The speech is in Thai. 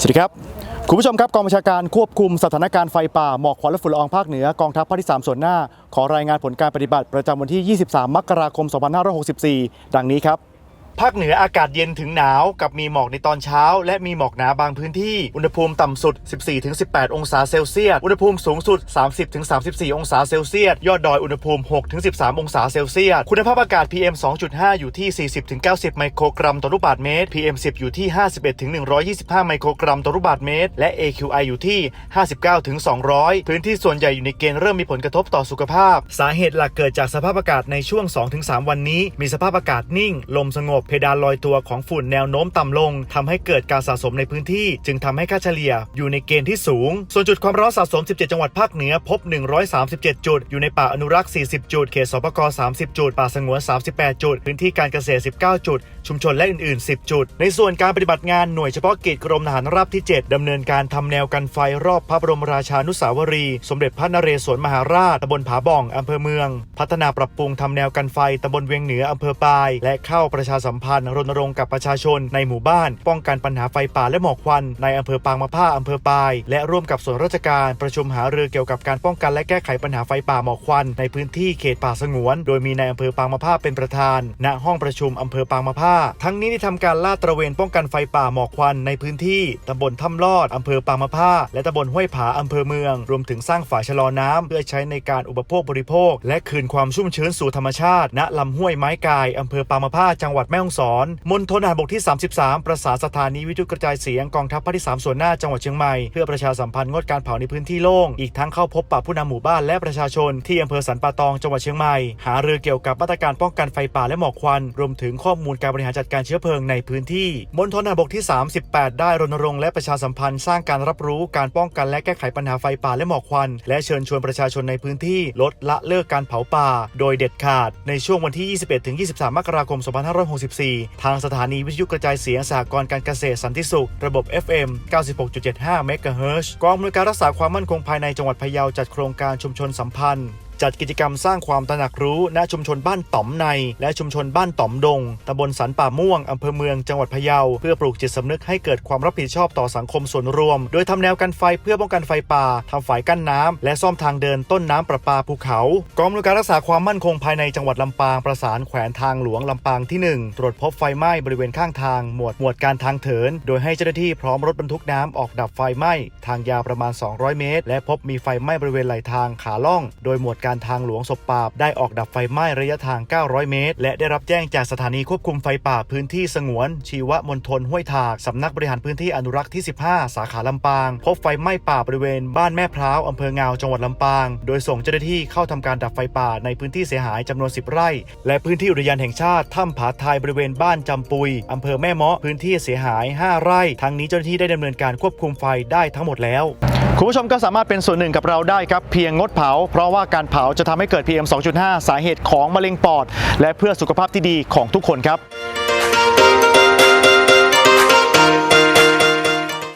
สวัสดีครับคุณผู้ชมครับกองบัญชาการควบคุมสถานการณ์ไฟป่าหมอกควันและฝุ่นละอองภาคเหนือกองทัพภาคที่ 3 ส่วนหน้า ขอรายงานผลการปฏิบัติประจำวันที่ 23 มกราคม 2564 ดังนี้ครับ ภาคเหนืออากาศเย็นถึงหนาวกับมีหมอกในตอนเช้า และมีหมอกหนาบางพื้นที่ อุณหภูมิต่ำสุด 14-18 องศาเซลเซียส อุณหภูมิสูงสุด 30-34 องศาเซลเซียส ยอดดอยอุณหภูมิ 6-13 องศาเซลเซียส คุณภาพอากาศ PM 2.5 อยู่ที่ 40-90 ไมโครกรัมต่อลูกบาศก์เมตร PM 10 อยู่ที่ 51-125 ไมโครกรัมต่อลูกบาศก์เมตร และ AQI อยู่ที่ 59-200 พื้นที่ส่วนใหญ่อยู่ในเกณฑ์เริ่มมีผลกระทบต่อสุขภาพ สาเหตุหลักเกิดจากสภาพอากาศในช่วง 2-3 วันนี้ มีสภาพอากาศนิ่ง ลมสงบเพดานลอยตัวของฝุ่นแนวโน้มต่ำลงทำให้เกิดการสะสมในพื้นที่ จึงทำให้ค่าเฉลี่ยอยู่ในเกณฑ์ที่สูง ส่วนจุดความร้อนสะสม 17 จังหวัดภาคเหนือพบ 137 จุด อยู่ในป่าอนุรักษ์ 40 จุด เขตสปก30 จุด ป่าสงวน 38 จุด พื้นที่การเกษตร 19 จุด ชุมชนและอื่น ๆ 10 จุด ในส่วนการปฏิบัติงานหน่วยเฉพาะกิจกรมทหารราบที่ 7ดำเนินการทำแนวกันไฟรอบพระบรมราชานุสาวรีย์สมเด็จพระนเรศวรมหาราชตำบลผาบ่องอำเภอเมือง พัฒนาปรับปรุงทำแนวกันไฟตำบลเวียงเหนืออำเภอปาย และเข้าประชาสัมัมพันธ์รณรงค์กับประชาชนในหมู่บ้าน ป้องกันปัญหาไฟป่าและหมอกควัน ในอำเภอปางมะผ้าอำเภอปาย และร่วมกับส่วนราชการประชุมหารือเกี่ยวกับการป้องกันและแก้ไขปัญหาไฟป่าหมอกควัน ในพื้นที่เขตป่าสงวน โดยมีในอำเภอปางมะผ้าเป็นประธาน ณห้องประชุมอำเภอปางมะผ้า ทั้งนี้ได้ทำการลาดตระเวนป้องกันไฟป่าหมอกควันในพื้นที่ตำบลถ้ำลอดอำเภอปางมะผ้า และตำบลห้วยผาอำเภอเมือง รวมถึงสร้างฝายชะลอน้ำเพื่อใช้ในการอุปโภคบริโภค และคืนความชุ่มชื้นสู่ธรรมชาติ ณลำห้วยไม้กายอำเภอปางมะผ้าจังหวัดแม่ฮ่องสอน มณฑลทหารบกที่ 33 ประสานสถานีวิทยุกระจายเสียงกองทัพภาคที่ 3 ส่วนหน้าจังหวัดเชียงใหม่ เพื่อประชาสัมพันธ์งดการเผาในพื้นที่โล่ง อีกทั้งเข้าพบปะผู้นำหมู่บ้านและประชาชนที่อำเภอสันป่าตองจังหวัดเชียงใหม่ หารือเกี่ยวกับมาตรการป้องกันไฟป่าและหมอกควัน รวมถึงข้อมูลการบริหารจัดการเชื้อเพลิงในพื้นที่ มณฑลทหารบกที่ 38 ได้รณรงค์และประชาสัมพันธ์สร้างการรับรู้การป้องกันและแก้ไขปัญหาไฟป่าและหมอกควัน และเชิญชวนประชาชนในพื้นที่ลดละเลิกการเผาป่า โดยเด็ดขาดในช่วงวันที่ 21-23 มกราคม2564ทางสถานีวิทยุกระจายเสียงสหกรณ์การเกษตรสันติสุข ระบบ FM 96.75เมกะเฮิรตซ์กองอำนวยการรักษาความมั่นคงภายในจังหวัดพะเยาจัดโครงการชุมชนสัมพันธ์ จัดกิจกรรมสร้างความตระหนักรู้ณชุมชนบ้านต่อมใน และชุมชนบ้านต่อมดงตำบลสันป่าม่วงอำเภอเมืองจังหวัดพะเยา เพื่อปลูกจิตสำนึกให้เกิดความรับผิดชอบต่อสังคมส่วนรวม โดยทำแนวกันไฟเพื่อป้องกันไฟป่าทำฝายกั้นน้ำและซ่อมทางเดินต้นน้ำประปาภูเขา กองอำนวยการรักษาความมั่นคงภายในจังหวัดลำปางประสานแขวงทางหลวงลำปางที่ 1 ตรวจพบไฟไหม้บริเวณข้างทาง หมวดหมวดการทางเถิน โดยให้เจ้าหน้าที่พร้อมรถบรรทุกน้ำออกดับไฟไหม้ทางยาวประมาณ 200 เมตร และพบมีไฟไหม้บริเวณไหลทางขาล่อง โดยหมวดการทางหลวงศพปราบได้ออกดับไฟไหม้ระยะทาง 900 เมตร และได้รับแจ้งจากสถานีควบคุมไฟป่าพื้นที่สงวน ชีวมณฑลห้วยถาก สำนักบริหารพื้นที่อนุรักษ์ที่ 15 สาขาลำปาง พบไฟไหม้ป่าบริเวณบ้านแม่พร้าวอำเภองาวจังหวัดลำปาง โดยส่งเจ้าหน้าที่เข้าทำการดับไฟป่าในพื้นที่เสียหายจำนวน 10 ไร่ และพื้นที่อุทยานแห่งชาติถ้ำผาทายบริเวณบ้านจำปุยอำเภอแม่เมาะพื้นที่เสียหาย 5 ไร่ ทั้งนี้เจ้าหน้าที่ได้ดำเนินการควบคุมไฟได้ทั้งหมดแล้ว คุณผู้ชมก็สามารถเป็นส่วนหนึ่งกับเราได้ครับเพียงงดเผา เพราะว่าการเผาจะทำให้เกิด PM 2.5 สาเหตุของมะเร็งปอด และเพื่อสุขภาพที่ดีของทุกคนครับ